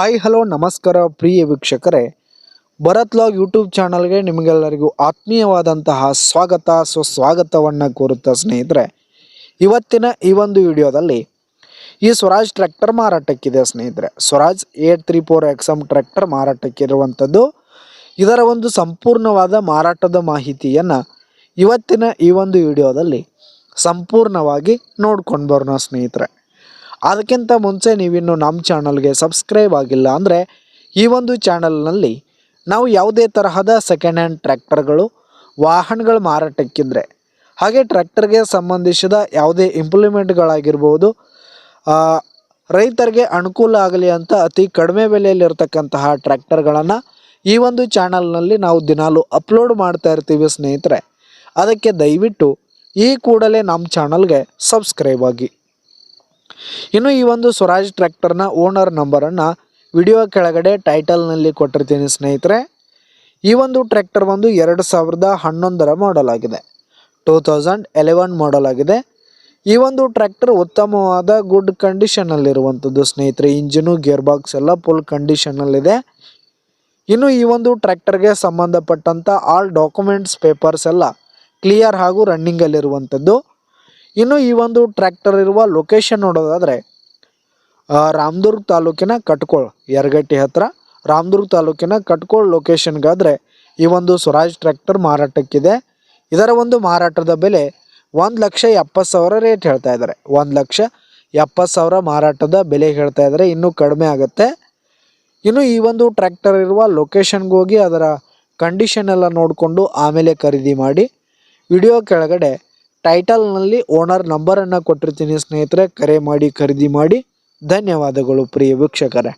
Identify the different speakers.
Speaker 1: Hi, hello, ನಮಸ್ಕಾರ ಪ್ರಿಯ ವೀಕ್ಷಕರೇ. Bharat log YouTube ಚಾನಲ್ಗೆ ನಿಮಗೆಲ್ಲರಿಗೂ ಆತ್ಮೀಯವಾದಂತಹ ಸ್ವಾಗತ ಸುಸ್ವಾಗತವನ್ನು ಕೋರುತ್ತಾ ಸ್ನೇಹಿತರೆ. ಇವತ್ತಿನ ಈ ಒಂದು ವಿಡಿಯೋದಲ್ಲಿ ಈ ಸ್ವರಾಜ್ ಟ್ರ್ಯಾಕ್ಟರ್ ಮಾರಾಟಕ್ಕಿದೆ ಸ್ನೇಹಿತರೆ. Swaraj eight three four XM tractor ಮಾರಾಟಕ್ಕಿರುವಂಥದ್ದು. ಇದರ ಒಂದು ಸಂಪೂರ್ಣವಾದ ಮಾರಾಟದ ಮಾಹಿತಿಯನ್ನು ಇವತ್ತಿನ ಈ ಒಂದು ವಿಡಿಯೋದಲ್ಲಿ ಸಂಪೂರ್ಣವಾಗಿ ನೋಡ್ಕೊಂಡು ಬರೋಣ ಸ್ನೇಹಿತರೆ. ಅದಕ್ಕಿಂತ ಮುಂಚೆ ನೀವಿನ್ನು ನಮ್ಮ ಚಾನಲ್ಗೆ ಸಬ್ಸ್ಕ್ರೈಬ್ ಆಗಿಲ್ಲ ಅಂದರೆ ಈ ಒಂದು ಚಾನಲ್ನಲ್ಲಿ ನಾವು ಯಾವುದೇ ತರಹದ ಸೆಕೆಂಡ್ ಹ್ಯಾಂಡ್ ಟ್ರ್ಯಾಕ್ಟರ್ಗಳು, ವಾಹನಗಳು ಮಾರಾಟಕ್ಕಿದ್ರೆ, ಹಾಗೆ ಟ್ರ್ಯಾಕ್ಟರ್ಗೆ ಸಂಬಂಧಿಸಿದ ಯಾವುದೇ ಇಂಪ್ಲಿಮೆಂಟ್ಗಳಾಗಿರ್ಬೋದು ರೈತರಿಗೆ ಅನುಕೂಲ ಆಗಲಿ ಅಂತ ಅತಿ ಕಡಿಮೆ ಬೆಲೆಯಲ್ಲಿರ್ತಕ್ಕಂತಹ ಟ್ರ್ಯಾಕ್ಟರ್ಗಳನ್ನು ಈ ಒಂದು ಚಾನಲ್ನಲ್ಲಿ ನಾವು ದಿನಾಲು ಅಪ್ಲೋಡ್ ಮಾಡ್ತಾ ಇರ್ತೀವಿ ಸ್ನೇಹಿತರೆ. ಅದಕ್ಕೆ ದಯವಿಟ್ಟು ಈ ಕೂಡಲೇ ನಮ್ಮ ಚಾನಲ್ಗೆ ಸಬ್ಸ್ಕ್ರೈಬ್ ಆಗಿ. ಇನ್ನು ಈ ಒಂದು ಸ್ವರಾಜ್ ಟ್ರ್ಯಾಕ್ಟರ್ನ ಓನರ್ ನಂಬರನ್ನು ವಿಡಿಯೋ ಕೆಳಗಡೆ ಟೈಟಲ್ನಲ್ಲಿ ಕೊಟ್ಟಿರ್ತೀನಿ ಸ್ನೇಹಿತರೆ. ಈ ಒಂದು ಟ್ರ್ಯಾಕ್ಟರ್ ಒಂದು ಎರಡು ಸಾವಿರದ ಹನ್ನೊಂದರ ಮಾಡಲ್ ಆಗಿದೆ. ಟೂ ತೌಸಂಡ್ ಎಲೆವನ್ ಮಾಡಲ್ ಆಗಿದೆ. ಈ ಒಂದು ಟ್ರ್ಯಾಕ್ಟರ್ ಉತ್ತಮವಾದ ಗುಡ್ ಕಂಡೀಷನಲ್ಲಿರುವಂಥದ್ದು ಸ್ನೇಹಿತರೆ. ಇಂಜಿನು ಗೇರ್ ಬಾಕ್ಸ್ ಎಲ್ಲ ಫುಲ್ ಕಂಡೀಷನಲ್ಲಿದೆ ಇನ್ನು ಈ ಒಂದು ಟ್ರ್ಯಾಕ್ಟರ್ಗೆ ಸಂಬಂಧಪಟ್ಟಂಥ ಆಲ್ ಡಾಕ್ಯುಮೆಂಟ್ಸ್ ಪೇಪರ್ಸ್ ಎಲ್ಲ ಕ್ಲಿಯರ್ ಹಾಗೂ ರನ್ನಿಂಗಲ್ಲಿರುವಂಥದ್ದು ಇನ್ನು ಈ ಒಂದು ಟ್ರ್ಯಾಕ್ಟರ್ ಇರುವ ಲೊಕೇಶನ್ ನೋಡೋದಾದರೆ ರಾಮದುರ್ಗ ತಾಲೂಕಿನ ಕಟ್ಕೋಳ್, ಯರಗಟ್ಟಿ ಹತ್ತಿರ ರಾಮದುರ್ಗ್ ತಾಲೂಕಿನ ಕಟ್ಕೋಳ್ ಲೊಕೇಶನ್ಗಾದರೆ ಈ ಒಂದು ಸ್ವರಾಜ್ ಟ್ರ್ಯಾಕ್ಟರ್ ಮಾರಾಟಕ್ಕಿದೆ. ಇದರ ಒಂದು ಮಾರಾಟದ ಬೆಲೆ ಒಂದು ಲಕ್ಷ ಎಪ್ಪತ್ತು ಸಾವಿರ ರೇಟ್ ಹೇಳ್ತಾ ಇದ್ದಾರೆ ಒಂದು ಲಕ್ಷ ಎಪ್ಪತ್ತು ಸಾವಿರ ಮಾರಾಟದ ಬೆಲೆ ಹೇಳ್ತಾ ಇದ್ದಾರೆ ಇನ್ನೂ ಕಡಿಮೆ ಆಗುತ್ತೆ. ಇನ್ನು ಈ ಒಂದು ಟ್ರ್ಯಾಕ್ಟರ್ ಇರುವ ಲೊಕೇಶನ್ಗೆ ಹೋಗಿ ಅದರ ಕಂಡೀಷನ್ ಎಲ್ಲ ನೋಡಿಕೊಂಡು ಆಮೇಲೆ ಖರೀದಿ ಮಾಡಿ ವಿಡಿಯೋ ಕೆಳಗಡೆ ಟೈಟಲ್ನಲ್ಲಿ ಓನರ್ ನಂಬರನ್ನು ಕೊಟ್ಟಿರ್ತೀನಿ ಸ್ನೇಹಿತರೆ ಕರೆ ಮಾಡಿ ಖರೀದಿ ಮಾಡಿ. ಧನ್ಯವಾದಗಳು ಪ್ರಿಯ ವೀಕ್ಷಕರೇ.